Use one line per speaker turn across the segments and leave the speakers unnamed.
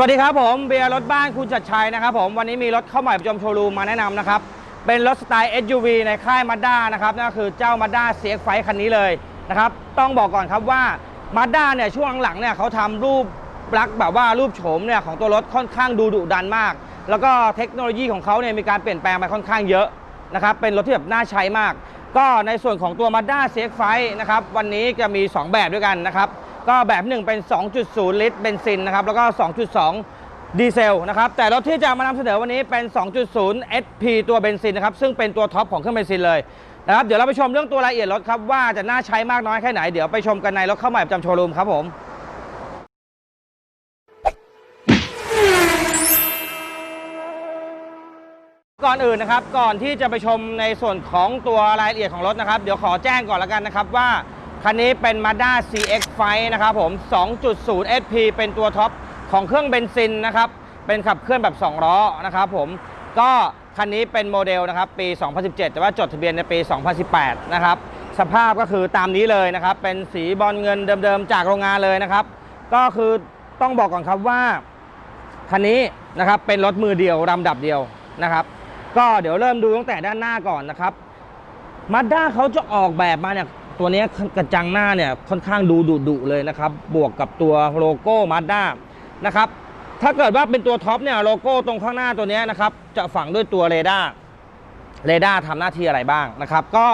สวัสดีครับผมเบียร์รถบ้านคุณจัดชัยนะครับผมวันนี้มีรถเข้าใหม่ประจำโชว์รูมมาแนะนำนะครับเป็นรถสไตล์ SUV ในค่ายมาด้านะครับนั่นก็คือเจ้ามาด้า CX 5คันนี้เลยนะครับต้องบอกก่อนครับว่ามาด้าเนี่ยช่วงหลังเนี่ยเขาทำรูปลักษณ์แบบว่ารูปโฉมเนี่ยของตัวรถค่อนข้างดูดุดันมาก แล้วก็เทคโนโลยีของเขาเนี่ยมีการเปลี่ยนแปลงไปค่อนข้างเยอะนะครับเป็นรถที่แบบน่าใช้มาก ก็ในส่วนของตัว Mazda CX-5 นะครับวันนี้จะมี 2 แบบด้วยกันนะครับ ก็แบบหนึ่งเป็น 2.0 ลิตรเบนซินนะครับ แล้วก็ 2.2 ดีเซลนะครับ แต่รถที่จะมานำเสนอวันนี้เป็น 2.0 SP ตัวเบนซินนะครับ ซึ่งเป็นตัวท็อปของเครื่องเบนซินเลยนะครับ เดี๋ยวเราไปชมเรื่องตัวรายละเอียดรถครับ ว่าจะน่าใช้มากน้อยแค่ไหน เดี๋ยวไปชมกันในรถเข้าใหม่ประจำโชว์รูมครับผมก่อนอื่นนะครับก่อนที่จะไปชมในส่วนของตัวรายละเอียดของรถนะครับ เดี๋ยวขอแจ้งก่อนล้วกันนะครับว่า คันนี้เป็น Mazda CX-5 นะครับผม 2.0 SP เป็นตัวท็อปของเครื่องเบนซินนะครับ เป็นขับเคลื่อนแบบ 2 ล้อนะครับผม ก็คันนี้เป็นโมเดลนะครับปี 2017 แต่ว่าจดทะเบียนในปี 2018 นะครับ สภาพก็คือตามนี้เลยนะครับ เป็นสีบอลเงินเดิมๆจากโรงงานเลยนะครับ ก็คือต้องบอกก่อนครับว่า คันนี้นะครับเป็นรถมือเดียวลำดับเดียวนะครับ ก็เดี๋ยวเริ่มดูตั้งแต่ด้านหน้าก่อนนะครับมาด้าเขาจะออกแบบมาเนี่ย ตัวนี้กระจังหน้าเนี่ยค่อนข้างดูดุดุเลยนะครับ บวกกับตัวโลโก้มาด้านะครับ ถ้าเกิดว่าเป็นตัวท็อปเนี่ยโลโก้ตรงข้างหน้าตัวนี้นะครับ จะฝังด้วยตัวเรดาร์เรดาร์ทำหน้าที่อะไรบ้างนะครับ ก็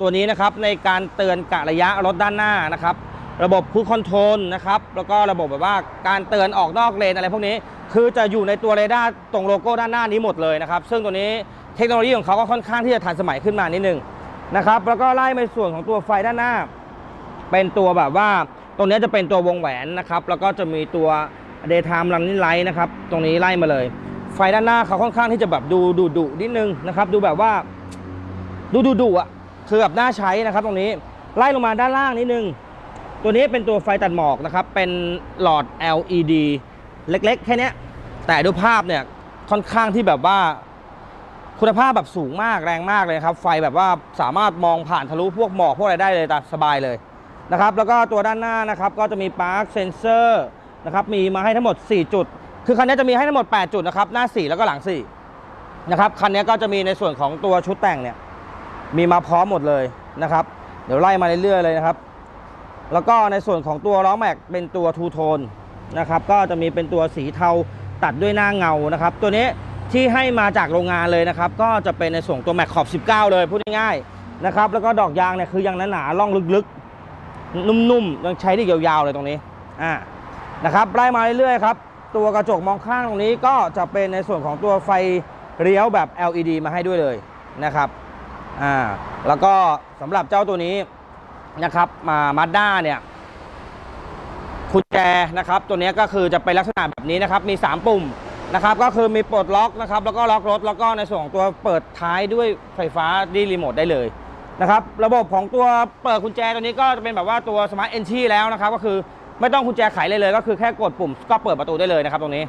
ตัวนี้นะครับในการเตือนกะระยะรถด้านหน้านะครับ ระบบคูคอนโทรลนะครับแล้วก็ระบบแบบว่าการเตือนออกนอกเลนอะไรพวกนี้ คือจะอยู่ในตัวเรดาร์ตรงโลโก้ด้านหน้านี้หมดเลยนะครับ ซึ่งตัวนี้เทคโนโลยีของเขาก็ค่อนข้างที่จะทันสมัยขึ้นมานิดนึง นะครับ แล้วก็ไล่ไปส่วนของตัวไฟด้านหน้า เป็นตัวแบบว่า ตรงนี้จะเป็นตัววงแหวนนะครับ แล้วก็จะมีตัว daytime running light นะครับ ตรงนี้ไล่มาเลย ไฟด้านหน้าเขาค่อนข้างที่จะแบบดูดุดุนิดนึงนะครับ ดูแบบว่า ดูดุดุอะ คือแบบน่าใช้นะครับ ตรงนี้ไล่ลงมาด้านล่างนิดนึง ตัวนี้เป็นตัวไฟตัดหมอกนะครับ เป็นหลอด LED เล็กๆ แค่นี้แต่ดูภาพเนี่ยค่อนข้างที่แบบว่า คุณภาพแบบสูงมากแรงมากเลยครับ ไฟแบบว่าสามารถมองผ่านทะลุพวกหมอกพวกอะไรได้เลยตาสบายเลยนะครับแล้วก็ตัวด้านหน้านะครับก็จะมีปาร์คเซนเซอร์นะครับมีมาให้ทั้งหมด 4 จุด คือคันนี้จะมีให้ทั้งหมด 8 จุดนะครับหน้า 4 แล้วก็หลัง4นะครับคันนี้ก็จะมีในส่วนของตัวชุดแต่งเนี่ยมีมาพร้อมหมดเลยนะครับเดี๋ยวไล่มาเรื่อยๆเลยนะครับ แล้วก็ในส่วนของตัวล้อแม็กเป็นตัวทูโทนนะครับก็จะมีเป็นตัวสีเทาตัดด้วยหน้าเงานะครับ ตัวนี้ ที่ให้มาจากโรงงานเลยนะครับ ก็จะเป็นในส่วนตัวแม็กขอบ 19 เลยพูดง่ายๆนะครับ แล้วก็ดอกยางเนี่ยคือยังหนาๆล่องลึกๆ นุ่มๆยังใช้ได้ยาวๆเลยตรงนี้อ่านะครับไล่มาเรื่อยๆครับตัวกระจกมองข้างตรงนี้ก็จะเป็นในส่วนของตัวไฟเลี้ยวแบบ LED มาให้ด้วยเลยนะครับอ่าแล้วก็สำหรับเจ้าตัวนี้นะครับมามาด้าเนี่ยกุญแจนะครับ ตัวนี้ก็คือจะเป็นลักษณะแบบนี้นะครับ มี 3 ปุ่ม นะครับก็คือมีปลดล็อกนะครับแล้วก็ล็อกรถแล้วก็ในส่วนของตัวเปิดท้ายด้วยไฟฟ้าดีรีโมทได้เลยนะครับระบบของตัวเปิดกุญแจตัวนี้ก็จะเป็นแบบว่าตัวสมาร์ทเอนทรีแล้วนะครับก็คือไม่ต้องกุญแจไขเลยเลย ก็คือแค่กดปุ่มก็เปิดประตูได้เลยนะครับตรงนี้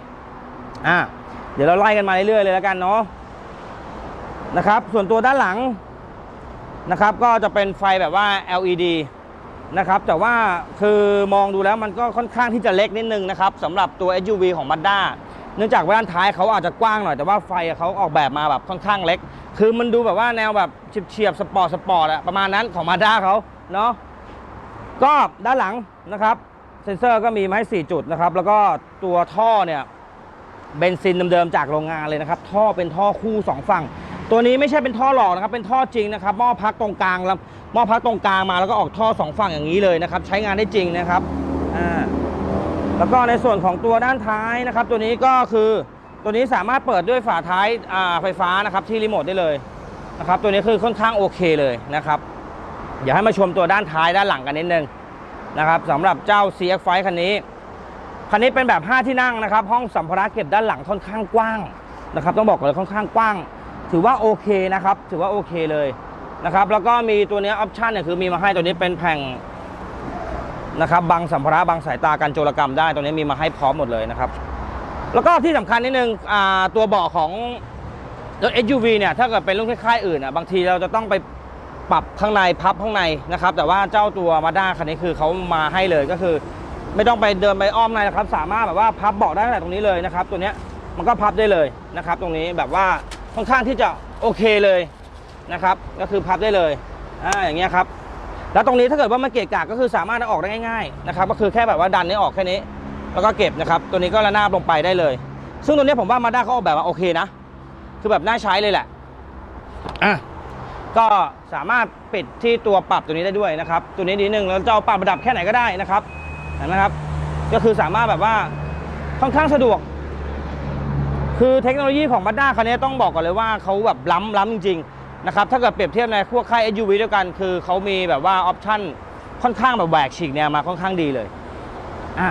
อ่าเดี๋ยวเราไล่กันมาเรื่อยๆเลยแล้วกันเนาะนะครับส่วนตัวด้านหลังนะครับก็จะเป็นไฟแบบว่า LED นะครับแต่ว่าคือมองดูแล้วมันก็ค่อนข้างที่จะเล็กนิดนึงนะครับสำหรับตัว SUV ของ Mazda เนื่องจากว่าด้านท้ายเขาอาจจะกว้างหน่อยแต่ว่าไฟเขาออกแบบมาแบบค่อนข้างเล็ก คือมันดูแบบว่าแนวแบบเฉียบๆสปอร์ตสปอร์ตอะประมาณนั้นของ Mazda เขาเนาะก็ด้านหลังนะครับ เซ็นเซอร์ก็มีมาให้ 4 จุดนะครับ แล้วก็ตัวท่อเนี่ยเบนซินเดิมๆจากโรงงานเลยนะครับ ท่อเป็นท่อคู่ 2 ฝั่ง ตัวนี้ไม่ใช่เป็นท่อหลอกนะครับ เป็นท่อจริงนะครับหม้อพักตรงกลางแล้วหม้อพักตรงกลางมาแล้วก็ออกท่อ 2 ฝั่งอย่างนี้เลยนะครับ ใช้งานได้จริงนะครับอ่า แล้วก็ในส่วนของตัวด้านท้ายนะครับ ตัวนี้ก็คือตัวนี้สามารถเปิดด้วยฝาท้ายไฟฟ้านะครับที่รีโมทได้เลยนะครับ ตัวนี้คือค่อนข้างโอเคเลยนะครับเดี๋ยวให้มาชมตัวด้านท้ายด้านหลังกันนิดนึงนะครับสำหรับเจ้า CX-5 คันนี้คันนี้เป็นแบบ 5 ที่นั่งนะครับ ห้องสัมภาระเก็บด้านหลังค่อนข้างกว้างนะครับ ต้องบอกเลยค่อนข้างกว้าง ถือว่าโอเคนะครับ ถือว่าโอเคเลยนะครับ แล้วก็มีตัวนี้ออปชันเนี่ยคือมีมาให้ตัวนี้เป็นแผง นะครับบังสัมภาระบังสายตากันโจรกรรมได้ตัวนี้มีมาให้พร้อมหมดเลยนะครับ แล้วก็ที่สำคัญนิดนึงตัวเบาะของรถ SUV เนี่ยถ้าเกิดเป็นรุ่นคล้ายๆอื่นอะบางทีเราจะต้องไปปรับข้างในพับข้างในนะครับ แต่ว่าเจ้าตัวมาด้าคันนี้คือเขามาให้เลยก็คือ ไม่ต้องไปเดินไปอ้อมในนะครับ สามารถแบบว่าพับเบาะได้ตั้งแต่ตรงนี้เลยนะครับ ตัวเนี้ยมันก็พับได้เลยนะครับ ตรงนี้แบบว่าค่อนข้างที่จะโอเคเลยนะครับ ก็คือพับได้เลยอ่าอย่างเงี้ยครับ แล้วตรงนี้ถ้าเกิดว่ามันเกะกะก็คือสามารถอออกได้ง่ายๆนะครับก็คือแค่แบบว่าดันนี้ออกแค่นี้ แล้วก็เก็บนะครับ ตัวนี้ก็ระนาบลงไปได้เลย ซึ่งตัวนี้ผมว่ามาด้าเขาออกแบบมาโอเคนะ คือแบบน่าใช้เลยแหละอะก็สามารถปิดที่ตัวปรับตัวนี้ได้ด้วยนะครับ ตัวนี้ดีหนึ่งแล้วจะเอาปรับระดับแค่ไหนก็ได้นะครับเห็นไหมครับ ก็คือสามารถแบบว่าค่อนข้างสะดวก คือเทคโนโลยีของมาด้าคันนี้ต้องบอกก่อนเลยว่าเขาแบบล้ำล้ำจริงๆ นะครับถ้าเกิดเปรียบเทียบในพวกค่าย SUV ด้วยกัน คือเขามีแบบว่าออปชั่นค่อนข้างแบบแหวกฉีกแนวมาค่อนข้างดีเลยอะ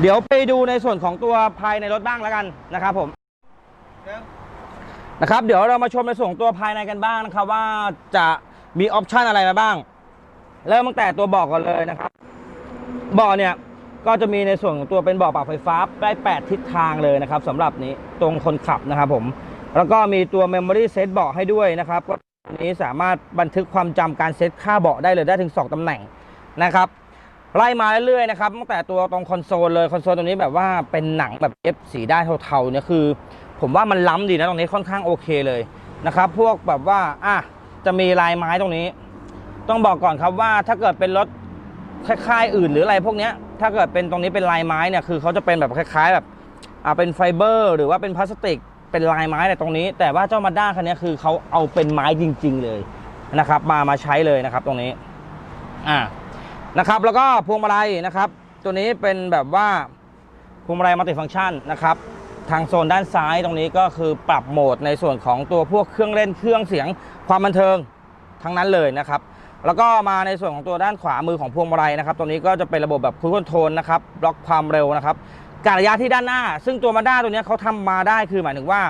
เดี๋ยวไปดูในส่วนของตัวภายในรถบ้างแล้วกันนะครับผมนะครับเดี๋ยวเรามาชมในส่วนของตัวภายในกันบ้างนะครับว่าจะมีออปชันอะไรมาบ้าง เริ่มตั้งแต่ตัวบอกก่อนเลยนะครับบาะเนี่ยก็จะมีในส่วนของตัวเป็นบาะปรับไฟฟ้าได้ 8 ทิศทางเลยนะครับสำหรับนี้ตรงคนขับนะครับผม แล้วก็มีตัว Memory Set เบาะให้ด้วยนะครับก็อันนี้สามารถบันทึกความจำการเซตค่าเบาะได้เลยได้ถึง 2ตำแหน่งนะครับไล่มาเรื่อยๆนะครับตั้งแต่ตัวตรงคอนโซลเลยคอนโซลตรงนี้แบบว่าเป็นหนังแบบเอฟสีได้เทาๆเนี่ยคือ ผมว่ามันล้ำดีนะตรงนี้ค่อนข้างโอเคเลยนะครับ พวกแบบว่าอะจะมีลายไม้ตรงนี้ ต้องบอกก่อนครับว่าถ้าเกิดเป็นรถคล้ายๆอื่นหรืออะไรพวกเนี้ยถ้าเกิดเป็นตรงนี้เป็นลายไม้เนี่ยคือเขาจะเป็นแบบคล้าย ๆ แบบอ่าเป็นไฟเบอร์ หรือว่าเป็นพลาสติก เป็นลายไม้แต่ตรงนี้ แต่ว่าเจ้ามาด้าคันนี้คือเขาเอาเป็นไม้จริง ๆ เลยนะครับ มามาใช้เลยนะครับตรงนี้อ่านะครับ แล้วก็พวงมาลัยนะครับ ตัวนี้เป็นแบบว่าพวงมาลัยมัลติฟังก์ชันนะครับทางโซนด้านซ้ายตรงนี้ก็คือปรับโหมดในส่วนของตัวพวกเครื่องเล่นเครื่องเสียงความบันเทิงทั้งนั้นเลยนะครับ แล้วก็มาในส่วนของตัวด้านขวามือของพวงมาลัยนะครับตรงนี้ก็จะเป็นระบบแบบครูคอนโทรลนะครับล็อกความเร็วนะครับ การระยะที่ด้านหน้า ซึ่งตัวมาด้าตัวนี้เขาทำมาได้คือหมายถึงว่า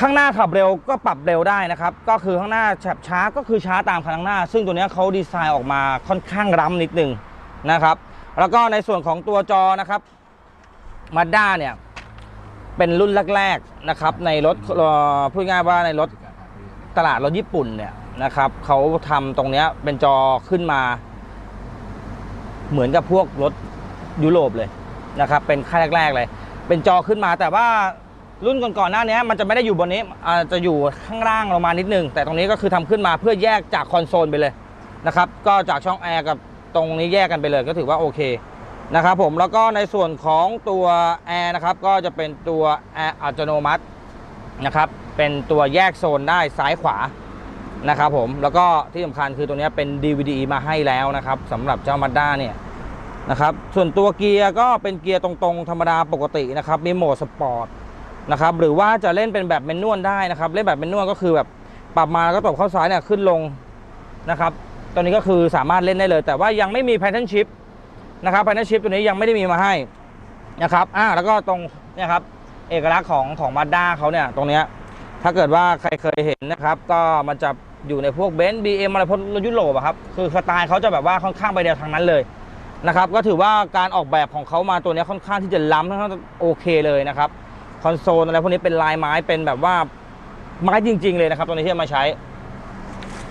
ข้างหน้าขับเร็วก็ปรับเร็วได้นะครับ ก็คือข้างหน้าแบบช้าก็คือช้าตามคันข้างหน้า ซึ่งตัวนี้เขาดีไซน์ออกมาค่อนข้างล้ำนิดนึงนะครับ แล้วก็ในส่วนของตัวจอนะครับมาด้าเนี่ยเป็นรุ่นแรกๆนะครับ ในรถพูดง่ายว่าในรถตลาดรถญี่ปุ่นเนี่ยนะครับเขาทำตรงเนี้ยเป็นจอขึ้นมา เหมือนกับพวกรถยุโรปเลย นะครับเป็นค่ายแรก ๆ เลย เป็นจอขึ้นมาแต่ว่ารุ่นก่อนๆหน้านี้มันจะไม่ได้อยู่บนนี้อาจจะอยู่ข้างล่างลงมานิดนึงแต่ตรงนี้ก็คือทำขึ้นมาเพื่อแยกจากคอนโซลไปเลยนะครับก็จากช่องแอร์กับตรงนี้แยกกันไปเลยก็ถือว่าโอเคนะครับผมแล้วก็ในส่วนของตัวแอร์นะครับก็จะเป็นตัวแอร์อัตโนมัตินะครับเป็นตัวแยกโซนได้ซ้ายขวานะครับผมแล้วก็ที่สำคัญคือตัวนี้เป็น DVD มาให้แล้วนะครับสำหรับเจ้ามาด้าเนี่ย นะครับ ส่วนตัวเกียร์ก็เป็นเกียร์ตรงๆ ธรรมดาปกตินะครับ มีโหมดสปอร์ตนะครับ หรือว่าจะเล่นเป็นแบบเมนนวลได้นะครับ เล่นแบบเมนนวลก็คือแบบปรับมาแล้วก็ตบเข้าซ้ายเนี่ยขึ้นลงนะครับตัวนี้ก็คือสามารถเล่นได้เลย แต่ว่ายังไม่มีแพทเทิร์นชิพนะครับแพทเทิร์นชิพตัวนี้ยังไม่ได้มีมาให้นะครับ อ่า แล้วก็ตรงเนี่ยครับ เอกลักษณ์ของของมาด้าเขาเนี่ย ตรงเนี้ย ถ้าเกิดว่าใครเคยเห็นนะครับ ก็มันจะอยู่ในพวกเบนซ์บีเอ็มอะไรพวกรถยุโรปอะครับ คือสไตล์เขาจะแบบว่าค่อนข้างไปเดียวทางนั้นเลย นะครับก็ถือว่าการออกแบบของเขามาตัวนี้ค่อนข้างที่จะล้ำค่อนข้างโอเคเลยนะครับคอนโซลอะไรพวกนี้เป็นลายไม้เป็นแบบว่าไม้จริง ๆ เลยนะครับตัวนี้ที่มาใช้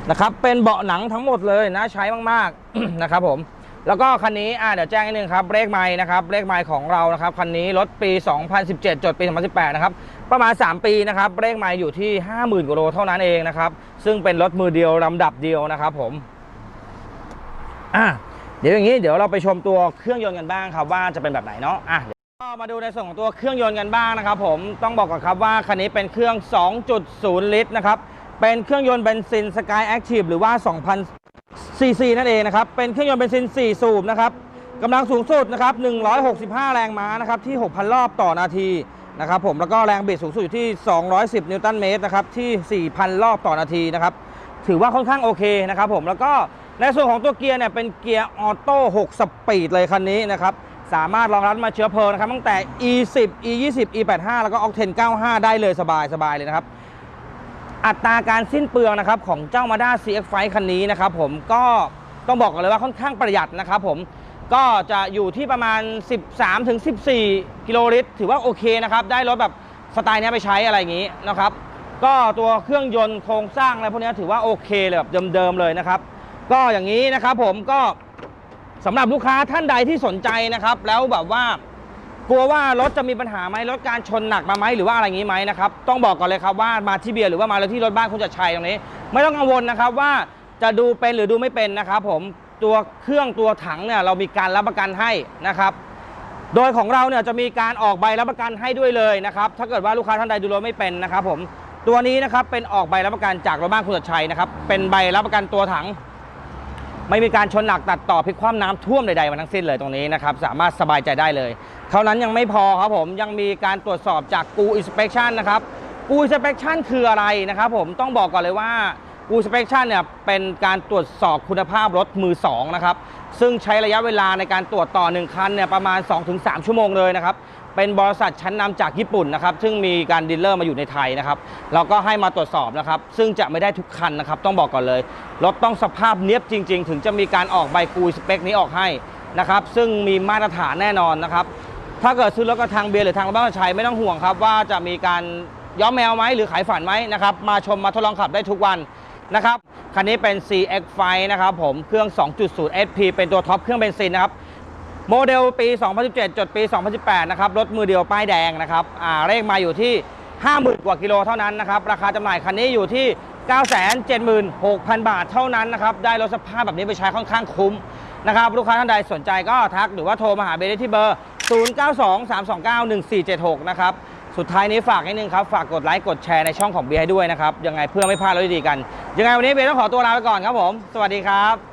นะครับเป็นเบาะหนังทั้งหมดเลยนะใช้มากๆนะครับผมแล้วก็คันนี้อ่าเดี๋ยวแจ้งนิดนึงครับเลขไม้นะครับเลขไม้ของเรานะครับคันนี้รถปี 2017 จดปี 2018 นะครับประมาณ 3 ปีนะครับเลขไม้อยู่ที่ 50,000กว่าโลเท่านั้นเองนะครับซึ่งเป็นรถมือเดียวลำดับเดียวนะครับผมอะ เดี๋ยวอย่างนี้เดี๋ยวเราไปชมตัวเครื่องยนต์กันบ้างครับว่าจะเป็นแบบไหนเนาะอะมาดูในส่วนของตัวเครื่องยนต์กันบ้างนะครับผมต้องบอกก่อนครับว่าคันนี้เป็นเครื่อง 2.0 ลิตรนะครับเป็นเครื่องยนต์เบนซิน Sky Active หรือว่า 2,000 ซีซีนั่นเองนะครับเป็นเครื่องยนต์เบนซิน 4 สูบนะครับกำลังสูงสุดนะครับ165 แรงม้านะครับที่ 6,000 รอบต่อนาทีนะครับผมแล้วก็แรงบิดสูงสุดอยู่ที่ 210 นิวตันเมตรนะครับที่ 4,000 รอบต่อนาทีนะครับถือว่าค่อนข้างโอเคนะครับผมแล้วก็ ในส่วนของตัวเกียร์เนี่ยเป็นเกียร์ออโต้6สปีดเลยคันนี้นะครับสามารถรองรับมาเชื้อเพลิงนะครับตั้งแต่ E10 E20 E85 แล้วก็ Octane 95 ได้เลยสบายสบายเลยนะครับ อัตราการสิ้นเปลืองนะครับของเจ้า Mazda CX-5 คันนี้นะครับผมก็ต้องบอกกันเลยว่าค่อนข้างประหยัดนะครับผมก็จะอยู่ที่ประมาณ 13-14 กิโลลิตร ถือว่าโอเคนะครับได้รถแบบสไตล์นี้ไปใช้อะไรอย่างนี้นะครับ ก็ตัวเครื่องยนต์โครงสร้างอะไรพวกนี้ถือว่าโอเคเลยแบบเดิมๆเลยนะครับ ก็อย่างนี้นะครับผมก็สำหรับลูกค้าท่านใดที่สนใจนะครับ แล้วแบบว่ากลัวว่ารถจะมีปัญหาไหมรถการชนหนักมาไหมหรือว่าอะไรอย่างนี้ไหมนะครับต้องบอกก่อนเลยครับว่ามาที่เบียร์หรือว่ามาแล้วที่รถบ้านคุณจัดชัยตรงนี้ ไม่ต้องกังวลนะครับว่าจะดูเป็นหรือดูไม่เป็นนะครับ ผมตัวเครื่องตัวถังเนี่ยเรามีการรับประกันให้นะครับ โดยของเราเนี่ยจะมีการออกใบรับประกันให้ด้วยเลยนะครับ ถ้าเกิดว่าลูกค้าท่านใดดูรถไม่เป็นนะครับ ผมตัวนี้นะครับเป็นออกใบรับประกันจากรถบ้านคุณจัดชัยนะครับเป็นใบรับประกันตัวถัง ไม่มีการชนหนักตัดต่อพลิกคว่ำน้ำท่วมใดๆมาทั้งสิ้นเลยตรงนี้นะครับสามารถสบายใจได้เลย เท่านั้นยังไม่พอครับผมยังมีการตรวจสอบจากกูอินสเป t ชันนะครับกูอินสเป t ชันคืออะไรนะครับผมต้องบอกก่อนเลยว่ากูอินสเป t ชันเนี่ยเป็นการตรวจสอบคุณภาพรถมือสองนะครับซึ่งใช้ระยะเวลาในการตรวจต่อหนึ่งคันเนี่ยประมาณ 2-3 ชั่วโมงเลยนะครับ เป็นบริษัทชั้นนำจากญี่ปุ่นนะครับซึ่งมีการดีลเลอร์มาอยู่ในไทยนะครับเราก็ให้มาตรวจสอบนะครับ ซึ่งจะไม่ได้ทุกคันนะครับ ต้องบอกก่อนเลยรถต้องสภาพเนี้ยบจริง ๆ ถึงจะมีการออกใบกูสเปคนี้ออกให้นะครับ ซึ่งมีมาตรฐานแน่นอนนะครับถ้าเกิดซื้อรถกับทางเบียร์หรือทางบ้านชัยไม่ต้องห่วงครับว่าจะมีการย้อมแมวไหมหรือขายฝันไหมนะครับมาชมมาทดลองขับได้ทุกวันนะครับคันนี้เป็น CX5 นะครับผมเครื่อง 2.0 SP เป็นตัวท็อปเครื่องเบนซินนะครับ โมเดลปี 2017 จดปี 2018 นะครับ รถมือเดียวป้ายแดงนะครับอ่าเลขมาอยู่ที่ 50,000 กว่ากิโลเท่านั้นนะครับ ราคาจำหน่ายคันนี้อยู่ที่ 976,000 บาทเท่านั้นนะครับ ได้รถสภาพแบบนี้ไปใช้ค่อนข้างคุ้มนะครับ ลูกค้าท่านใดสนใจก็ทักหรือว่าโทรมาหาเบได้ที่เบอร์ 0923291476 นะครับ สุดท้ายนี้ฝากนิดนึงครับ ฝากกดไลค์กดแชร์ในช่องของเบียร์ให้ด้วยนะครับ ยังไงเพื่อไม่พลาดรถดีๆกัน ยังไงวันนี้เบียร์ต้องขอตัวลาไปก่อนครับผม สวัสดีครับ